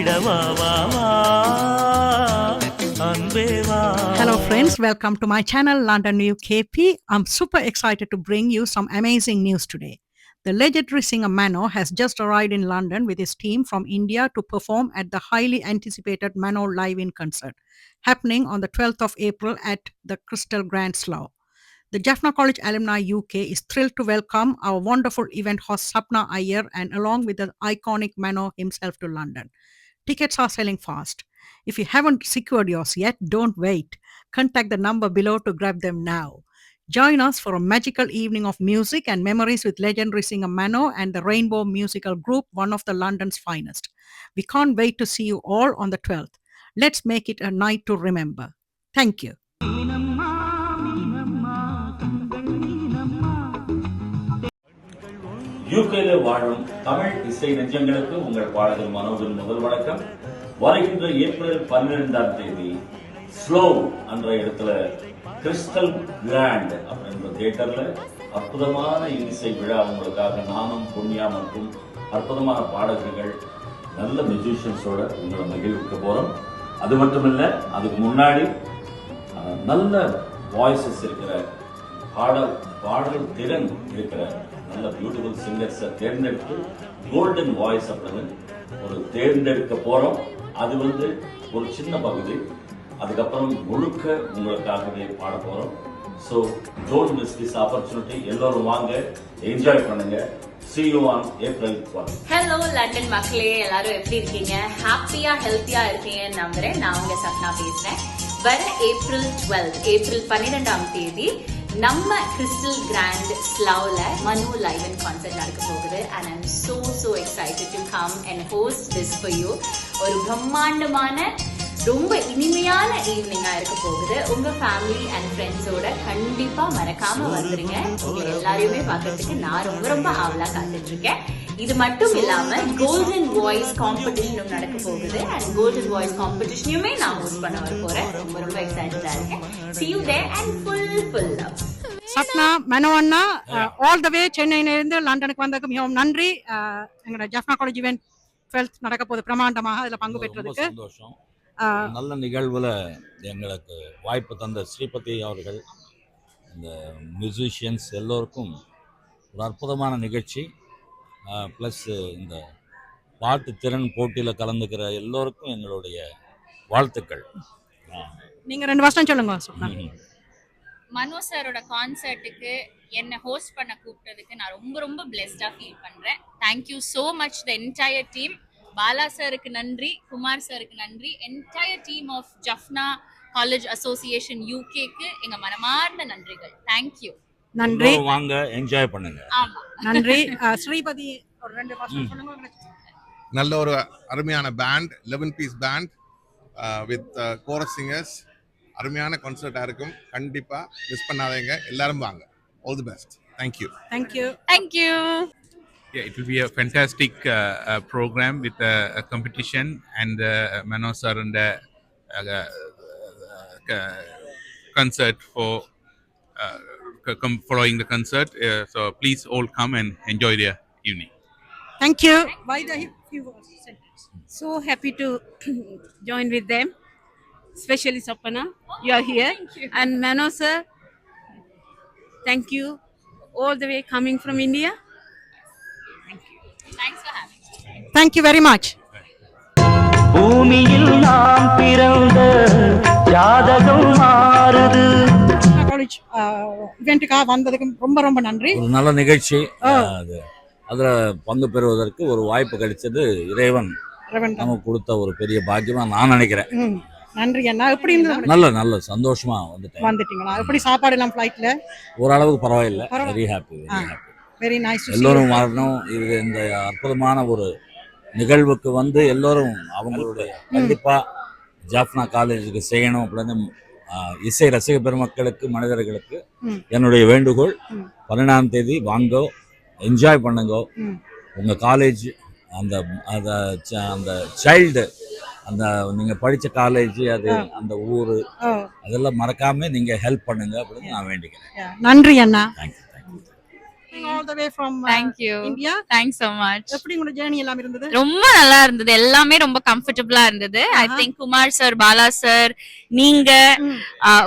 மகிழ்ந்திட வா வா வா அன்பே வா Hello, friends. Welcome to my channel, London New KP. I'm super excited to bring you some amazing news today. The legendary singer Mano has just arrived in London with his team from India to perform at the highly anticipated Mano Live in concert, happening on the 12th of April at the Crystal Grand Slough. The Jaffna College Alumni UK is thrilled to welcome our wonderful event host Sapna Iyer and along with the iconic Mano himself to London. Tickets are selling fast. If you haven't secured yours yet, don't wait. Contact the number below to grab them now. Join us for a magical evening of music and memories with legendary singer Mano and the Rainbow Musical Group, one of the London's finest. We can't wait to see you all on the 12th. Let's make it a night to remember. Thank you. யூகேல வாழும் தமிழ் இசை நெஞ்சங்களுக்கு உங்கள் பாடகர் மனோஜின் முதல் வணக்கம். வருகின்ற April பன்னிரெண்டாம் தேதி ஸ்லோ என்ற இடத்துல கிறிஸ்டல் கிராண்ட் அப்படின்ற தியேட்டர்ல அற்புதமான இசை விழா உங்களுக்காக நானும் புண்ணியா மற்றும் அற்புதமான பாடகர்கள் நல்ல மியூசிஷியன்ஸோட உங்களை மகிழ்விக்க போறோம். அது மட்டும் இல்லை அதுக்கு முன்னாடி நல்ல வாய்ஸஸ் இருக்கிற பாடல் பாடல் திறன் இருக்கிற நல்ல பியூட்டிஃபுல் சிங்கர்ஸை தேர்ந்தெடுத்து கோல்டன் வாய்ஸ் அப்படின்னு ஒரு தேர்ந்தெடுக்க போறோம். அது வந்து ஒரு சின்ன பகுதி. அதுக்கப்புறம் முழுக்க உங்களுக்காகவே பாட போறோம். So don't miss this opportunity எல்லோரும் வாங்க என்ஜாய் பண்ணுங்க. See you on April 12 hello London மக்களே எல்லாரும் எப்படி இருக்கீங்க? ஹாப்பியா ஹெல்த்தியா இருக்கீங்கன்னு நம்புறேன். நான் உங்க சப்னா பேசுறேன். வர ஏப்ரல் 12 ஏப்ரல் பன்னிரெண்டாம் தேதி நம்ம கிறிஸ்டல் கிராண்ட் ஸ்லவ்ல மனு லைவ் அண்ட் கான்சர்ட் நடக்க போகுது. And I'm so so excited to come and host this for you ஒரு பிரம்மாண்டமான ரொம்ப இனிமையான ஈவினிங்கா இருக்க போகுது. உங்க ஃபேமிலி அண்ட் ஃப்ரெண்ட்ஸோட கண்டிப்பா மறக்காம வந்துருங்க. எல்லாரையுமே பார்க்கறதுக்கு நான் ரொம்ப ரொம்ப ஆவலா காத்துட்டு இருக்கேன். இது மட்டும் இல்லாம கோல்டன் வாய்ஸ் காம்படிஷனும் நடக்க போகுது. அண்ட் கோல்டன் வாய்ஸ் காம்படிஷனையுமே நான் ஹோஸ்ட் பண்ண வர போறேன். ரொம்ப ரொம்ப எக்ஸைட்டடா இருக்கேன். See you there and full full love. Sapna Mano Anna all the way சென்னையிலிருந்து லண்டனுக்கு வந்ததுக்கு மிகவும் நன்றி. அஹ், எங்களோட ஜஃப்னா காலேஜ் இவெண்ட் டுவெல்த் நடக்க போகுது பிரமாண்டமாக அதில் பங்கு பெற்றதுக்கு. சந்தோஷம். அஹ், நல்ல நிகழ்வுல எங்களுக்கு வாய்ப்பு தந்த ஸ்ரீபதி அவர்கள் இந்த மியூசிஷியன்ஸ் எல்லோருக்கும் ஒரு அற்புதமான நிகழ்ச்சி. ப்ளஸ் இந்த பாட்டு திறன் போட்டியில் கலந்துக்கிற எல்லோருக்கும் எங்களுடைய வாழ்த்துக்கள். ஆ. நீங்க ரெண்டு வருஷம் சொல்லுங்க. மனோ சாரோட கான்சர்ட்டுக்கு என்னை ஹோஸ்ட் பண்ண கூப்பிட்டதுக்கு நான் ரொம்ப ரொம்ப பிளெஸ்டாக ஃபீல் பண்ணுறேன் thank you so much the entire team Bala சாருக்கு நன்றி குமார் சாருக்கு நன்றி. Entire team of Jaffna college association யூகேக்கு எங்கள் மனமார்ந்த நன்றிகள். தேங்க்யூ நன்றி. வாங்க என்ஜாய் பண்ணுங்க. நன்றி. ஸ்ரீபதி ஒரு ரெண்டு வருஷம். சொல்லுங்க நல்ல ஒரு அருமையான band eleven piece band with chorus singers அருமையான கான்சர்ட்டாக இருக்கும். கண்டிப்பாக மிஸ் பண்ணாதீங்க. எல்லாரும் வாங்க. All the best thank you thank you thank you Yeah, it will be a fantastic uh, uh, program with a, a competition and uh, Manos sir and uh, uh, uh, concert for uh, c- com- following the concert. Uh, so please all come and enjoy the evening. Thank you bye the few sentences. so happy to join with them, especially Sapana. You are here. And Mano sir, thank you all the way coming from India. Thanks for having thank you very much பூமியில் நாம் பிறந்த ஜாதகம் மாறுது college இவெண்ட்டுக்காக வந்ததுக்கு ரொம்ப ரொம்ப நன்றி. ஒரு நல்ல நிகழ்ச்சி. அது. அதில் பங்கு பெறுவதற்கு ஒரு வாய்ப்பு கிடைச்சது இறைவன் நமக்கு கொடுத்த ஒரு பெரிய பாக்கியமா நான் நினைக்கிறேன். நன்றி அண்ணா. எப்படி இருந்தது? நல்ல நல்ல சந்தோஷமா வந்துட்டேன். வந்துட்டீங்களா? எப்படி சாப்பாடு எல்லாம் ஃப்ளைட்ல ஓரளவுக்கு பரவாயில்லை. Very happy. Very happy very nice எல்லோரும் வரணும் இது இந்த அற்புதமான ஒரு நிகழ்வுக்கு வந்து எல்லோரும் அவங்களுடைய கண்டிப்பா ஜாஃப்னா காலேஜுக்கு செய்யணும் அப்படின்னு இசை ரசிக பெருமக்களுக்கு மனிதர்களுக்கு. என்னுடைய வேண்டுகோள் ம். பன்னெண்டாம் தேதி வாங்கோ என்ஜாய் பண்ணுங்க ம். உங்க காலேஜ் அந்த அந்த அந்த சைல்டு அந்த நீங்க படிச்ச காலேஜ் அது. அந்த ஊரு அதெல்லாம் மறக்காம நீங்க ஹெல்ப் பண்ணுங்க அப்படின்னு நான் வேண்டிக்கிறேன் நன்றி அண்ணா thank you uh, thank you India. Thanks so much எப்படி உங்களோட ஜேர்னி எல்லாம் இருந்தது ரொம்ப நல்லா இருந்தது எல்லாமே ரொம்ப கம்ஃபர்டபுளா இருந்தது I. Think Kumar sir Bala sir நீங்க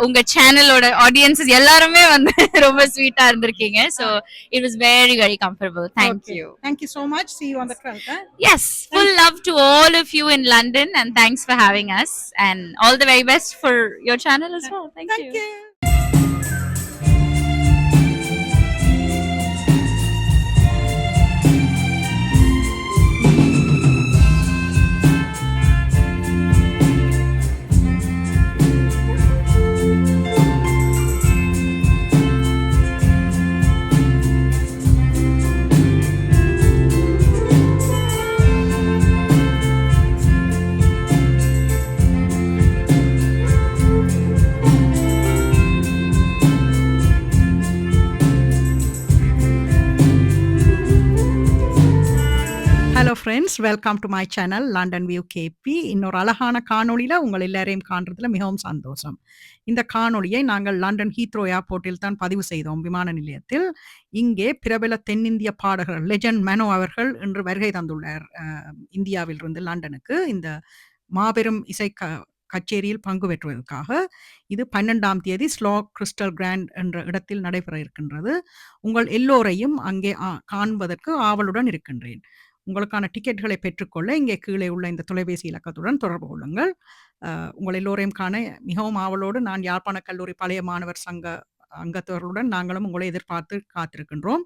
உங்க சேனலோட ஆடியன்சஸ் எல்லாருமே வந்து ரொம்ப ஸ்வீட்டா இருந்திருக்கீங்க so it was very very comfortable thank. You Thank you so much. See you on the 12th. Huh? Yes, full love to all of you in London and thanks for having us and all the very best for your channel as well. Thank, Thank you. you. Friends welcome to my channel London view K P இன்னொரு அழகான காணொளியில் உங்கள் எல்லாரையும் காண்றதுல மிகவும் சந்தோஷம். இந்த காணொளியை நாங்கள் லண்டன் ஹீத்ரோ ஏர்போர்ட்டில் தான் பதிவு செய்தோம் விமான நிலையத்தில். இங்கே பிரபல தென்னிந்திய பாடகர் லெஜண்ட் மெனோ அவர்கள் இன்று வருகை தந்துள்ளார். இந்தியாவில் இந்தியாவிலிருந்து லண்டனுக்கு இந்த மாபெரும் இசை க கச்சேரியில் பங்கு பெற்றுவதற்காக. இது பன்னெண்டாம் தேதி ஸ்லோ கிறிஸ்டல் கிராண்ட் என்ற இடத்தில் நடைபெற இருக்கின்றது. உங்கள் எல்லோரையும் அங்கே காண்பதற்கு ஆவலுடன் இருக்கின்றேன். உங்களுக்கான டிக்கெட்களை பெற்றுக்கொள்ள இங்கே கீழே உள்ள இந்த தொலைபேசி இலக்கத்துடன் தொடர்பு கொள்ளுங்கள். அஹ், உங்கள் எல்லோரையும் காண மிகவும் ஆவலோடு நான் யாழ்ப்பாண கல்லூரி பழைய மாணவர் சங்க அங்கத்தவர்களுடன் நாங்களும் உங்களை எதிர்பார்த்து காத்திருக்கின்றோம்.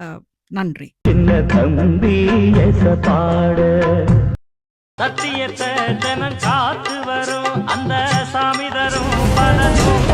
அஹ், நன்றி. சின்ன தம்பி எச பாட. சத்தியத்தை தினம் காத்து வரும். அந்த சாமி தரும் பலனும்